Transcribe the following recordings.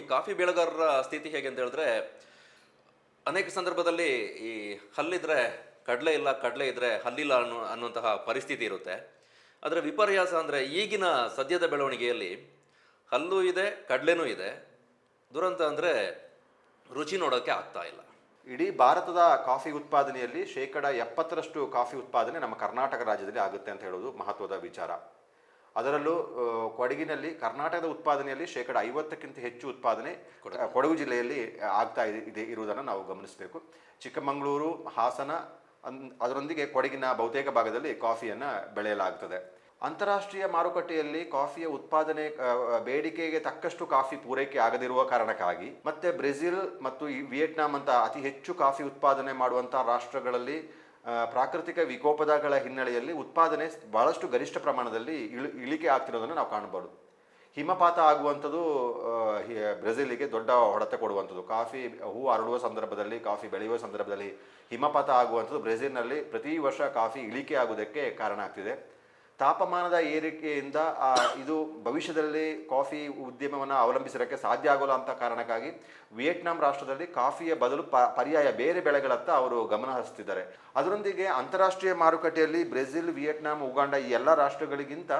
ಈ ಕಾಫಿ ಬೆಳೆಗಾರರ ಸ್ಥಿತಿ ಹೇಗೆ ಅಂತ ಹೇಳಿದ್ರೆ, ಅನೇಕ ಸಂದರ್ಭದಲ್ಲಿ ಈ ಹಲ್ಲಿದ್ರೆ ಕಡಲೆ ಇಲ್ಲ, ಕಡಲೆ ಇದ್ರೆ ಹಲ್ಲಿಲ್ಲ ಅನ್ನೋ, ಅನ್ನುವಂತಹ ಪರಿಸ್ಥಿತಿ ಇರುತ್ತೆ. ಅದರ ವಿಪರ್ಯಾಸ ಅಂದರೆ ಈಗಿನ ಸದ್ಯದ ಬೆಳವಣಿಗೆಯಲ್ಲಿ ಹಲ್ಲು ಇದೆ, ಕಡಲೆನೂ ಇದೆ. ದುರಂತ ಅಂದರೆ ರುಚಿ ನೋಡೋಕ್ಕೆ ಆಗ್ತಾ ಇಲ್ಲ. ಇಡೀ ಭಾರತದ ಕಾಫಿ ಉತ್ಪಾದನೆಯಲ್ಲಿ ಶೇಕಡ ಎಪ್ಪತ್ತರಷ್ಟು ಕಾಫಿ ಉತ್ಪಾದನೆ ನಮ್ಮ ಕರ್ನಾಟಕ ರಾಜ್ಯದಲ್ಲಿ ಆಗುತ್ತೆ ಅಂತ ಹೇಳೋದು ಮಹತ್ವದ ವಿಚಾರ. ಅದರಲ್ಲೂ ಕೊಡಗಿನಲ್ಲಿ ಕರ್ನಾಟಕದ ಉತ್ಪಾದನೆಯಲ್ಲಿ ಶೇಕಡ ಐವತ್ತಕ್ಕಿಂತ ಹೆಚ್ಚು ಉತ್ಪಾದನೆ ಕೊಡಗು. ಜಿಲ್ಲೆಯಲ್ಲಿ ಆಗ್ತಾ ಇದೆ ಇರುವುದನ್ನು ನಾವು ಗಮನಿಸಬೇಕು. ಚಿಕ್ಕಮಗಳೂರು ಹಾಸನ ಅದರೊಂದಿಗೆ ಕೊಡಗಿನ ಬಹುತೇಕ ಭಾಗದಲ್ಲಿ ಕಾಫಿಯನ್ನು ಬೆಳೆಯಲಾಗುತ್ತದೆ ಅಂತಾರಾಷ್ಟ್ರೀಯ ಮಾರುಕಟ್ಟೆಯಲ್ಲಿ ಕಾಫಿಯ ಉತ್ಪಾದನೆ ಬೇಡಿಕೆಗೆ ತಕ್ಕಷ್ಟು ಕಾಫಿ ಪೂರೈಕೆ ಆಗದಿರುವ ಕಾರಣಕ್ಕಾಗಿ ಮತ್ತೆ ಬ್ರೆಜಿಲ್ ಮತ್ತು ಈ ವಿಯೆಟ್ನಾಂ ಅಂತ ಅತಿ ಹೆಚ್ಚು ಕಾಫಿ ಉತ್ಪಾದನೆ ಮಾಡುವಂಥ ರಾಷ್ಟ್ರಗಳಲ್ಲಿ ಪ್ರಾಕೃತಿಕ ವಿಕೋಪದಗಳ ಹಿನ್ನೆಲೆಯಲ್ಲಿ ಉತ್ಪಾದನೆ ಬಹಳಷ್ಟು ಗರಿಷ್ಠ ಪ್ರಮಾಣದಲ್ಲಿ ಇಳಿ, ಇಳಿಕೆ ಆಗ್ತಿರೋದನ್ನು ನಾವು ಕಾಣಬಹುದು ಹಿಮಪಾತ ಆಗುವಂಥದ್ದು ಬ್ರೆಜಿಲಿಗೆ ದೊಡ್ಡ ಹೊಡೆತ ಕೊಡುವಂಥದ್ದು. ಕಾಫಿ ಹೂ ಅರಳುವ ಸಂದರ್ಭದಲ್ಲಿ, ಕಾಫಿ ಬೆಳೆಯುವ ಸಂದರ್ಭದಲ್ಲಿ ಹಿಮಪಾತ ಆಗುವಂಥದ್ದು ಬ್ರೆಜಿಲ್ನಲ್ಲಿ ಪ್ರತಿ ವರ್ಷ ಕಾಫಿ ಇಳಿಕೆ ಆಗುವುದಕ್ಕೆ ಕಾರಣ ಆಗ್ತಿದೆ. ತಾಪಮಾನದ ಏರಿಕೆಯಿಂದ ಇದು ಭವಿಷ್ಯದಲ್ಲಿ ಕಾಫಿ ಉದ್ಯಮವನ್ನು ಅವಲಂಬಿಸಿರೋಕ್ಕೆ ಸಾಧ್ಯ ಆಗೋಲ್ಲ ಅಂತ ಕಾರಣಕ್ಕಾಗಿ ವಿಯೆಟ್ನಾಂ ರಾಷ್ಟ್ರದಲ್ಲಿ ಕಾಫಿಯ ಬದಲು ಪರ್ಯಾಯ ಬೇರೆ ಬೆಳೆಗಳತ್ತ ಅವರು ಗಮನ ಹರಿಸ್ತಿದ್ದಾರೆ. ಅದರೊಂದಿಗೆ ಅಂತಾರಾಷ್ಟ್ರೀಯ ಮಾರುಕಟ್ಟೆಯಲ್ಲಿ ಬ್ರೆಜಿಲ್, ವಿಯೆಟ್ನಾಂ, ಉಗಾಂಡ ಈ ಎಲ್ಲ ರಾಷ್ಟ್ರಗಳಿಗಿಂತ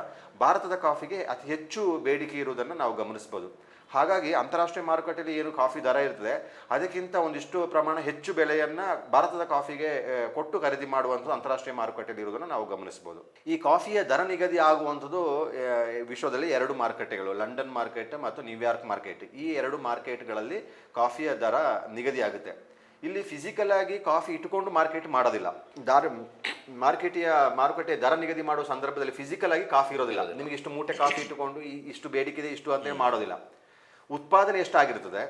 ಭಾರತದ ಕಾಫಿಗೆ ಅತಿ ಹೆಚ್ಚು ಬೇಡಿಕೆ ಇರುವುದನ್ನು ನಾವು ಗಮನಿಸಬಹುದು. ಹಾಗಾಗಿ ಅಂತಾರಾಷ್ಟ್ರೀಯ ಮಾರುಕಟ್ಟೆಯಲ್ಲಿ ಏನು ಕಾಫಿ ದರ ಇರ್ತದೆ, ಅದಕ್ಕಿಂತ ಒಂದಿಷ್ಟು ಪ್ರಮಾಣ ಹೆಚ್ಚು ಬೆಲೆಯನ್ನ ಭಾರತದ ಕಾಫಿಗೆ ಕೊಟ್ಟು ಖರೀದಿ ಮಾಡುವಂಥದ್ದು ಅಂತಾರಾಷ್ಟ್ರೀಯ ಮಾರುಕಟ್ಟೆಯಲ್ಲಿ ಇರುವುದನ್ನು ನಾವು ಗಮನಿಸಬಹುದು. ಈ ಕಾಫಿಯ ದರ ನಿಗದಿ ಆಗುವಂಥದ್ದು ವಿಶ್ವದಲ್ಲಿ ಎರಡು ಮಾರುಕಟ್ಟೆಗಳು ಲಂಡನ್ ಮಾರ್ಕೆಟ್ ಮತ್ತು ನ್ಯೂಯಾರ್ಕ್ ಮಾರ್ಕೆಟ್. ಈ ಎರಡು ಮಾರ್ಕೆಟ್ಗಳಲ್ಲಿ ಕಾಫಿಯ ದರ ನಿಗದಿಯಾಗುತ್ತೆ ಇಲ್ಲಿ ಫಿಸಿಕಲ್ ಆಗಿ ಕಾಫಿ ಇಟ್ಟುಕೊಂಡು ಮಾರ್ಕೆಟ್ ಮಾಡೋದಿಲ್ಲ. ದಾರ ಮಾರ್ಕೆಟಿಯ ಮಾರುಕಟ್ಟೆ ದರ ನಿಗದಿ ಮಾಡುವ ಸಂದರ್ಭದಲ್ಲಿ ಫಿಸಿಕಲ್ ಆಗಿ ಕಾಫಿ ಇರೋದಿಲ್ಲ. ನಿಮಗೆ ಇಷ್ಟು ಮೂಟೆ ಕಾಫಿ ಇಟ್ಟುಕೊಂಡು ಇಷ್ಟು ಬೇಡಿಕೆ ಇದೆ ಇಷ್ಟು ಅಂತ ಮಾಡೋದಿಲ್ಲ. ಉತ್ಪಾದನೆ ಎಷ್ಟಾಗಿರ್ತದೆ?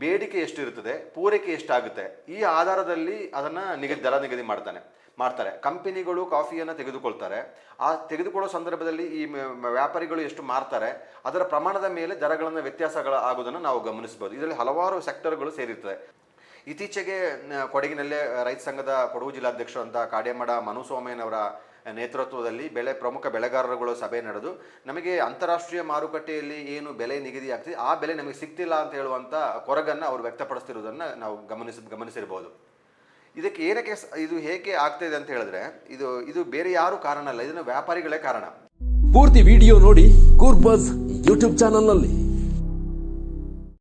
ಬೇಡಿಕೆ ಎಷ್ಟಿರುತ್ತದೆ, ಪೂರೈಕೆ ಎಷ್ಟಾಗುತ್ತೆ, ಈ ಆಧಾರದಲ್ಲಿ ಅದನ್ನ ನಿಗದಿ, ದರ ನಿಗದಿ ಮಾಡ್ತಾನೆ, ಮಾಡ್ತಾರೆ. ಕಂಪನಿಗಳು ಕಾಫಿಯನ್ನು ತೆಗೆದುಕೊಳ್ತಾರೆ. ಆ ತೆಗೆದುಕೊಳ್ಳೋ ಸಂದರ್ಭದಲ್ಲಿ ಈ ವ್ಯಾಪಾರಿಗಳು ಎಷ್ಟು ಮಾರ್ತಾರೆ, ಅದರ ಪ್ರಮಾಣದ ಮೇಲೆ ದರಗಳನ್ನು ವ್ಯತ್ಯಾಸಗಳ ಆಗೋದನ್ನು ನಾವು ಗಮನಿಸಬಹುದು. ಇದರಲ್ಲಿ ಹಲವಾರು ಸೆಕ್ಟರ್ಗಳು ಸೇರಿರ್ತದೆ ಇತ್ತೀಚೆಗೆ ಕೊಡಗಿನಲ್ಲೇ ರೈತ ಸಂಘದ ಕೊಡಗು ಜಿಲ್ಲಾಧ್ಯಕ್ಷರು ಅಂತ ಕಾಡೇಮಡ ಮನು ಸೋಮೇನವರ ನೇತೃತ್ವದಲ್ಲಿ ಬೆಳೆ ಪ್ರಮುಖ ಬೆಳೆಗಾರರುಗಳು ಸಭೆ ನಡೆದು, ನಮಗೆ ಅಂತಾರಾಷ್ಟ್ರೀಯ ಮಾರುಕಟ್ಟೆಯಲ್ಲಿ ಏನು ಬೆಲೆ ನಿಗದಿ ಆಗ್ತಿದೆ, ಆ ಬೆಲೆ ನಮಗೆ ಸಿಗ್ತಿಲ್ಲ ಅಂತ ಹೇಳುವಂಥ ಕೊರಗನ್ನು ಅವರು ವ್ಯಕ್ತಪಡಿಸ್ತಿರೋದನ್ನು ನಾವು ಗಮನಿಸ ಗಮನಿಸಿರ್ಬೋದು ಇದಕ್ಕೆ ಏನಕ್ಕೆ ಇದು ಹೇಗೆ ಆಗ್ತಿದೆ ಅಂತ ಹೇಳಿದ್ರೆ, ಇದು ಇದು ಬೇರೆ ಯಾರು ಕಾರಣ ಅಲ್ಲ, ಇದನ್ನು ವ್ಯಾಪಾರಿಗಳೇ ಕಾರಣ. ಪೂರ್ತಿ ವಿಡಿಯೋ ನೋಡಿ ಕೂರ್ಬಸ್ ಯೂಟ್ಯೂಬ್ ಚಾನಲ್ನಲ್ಲಿ.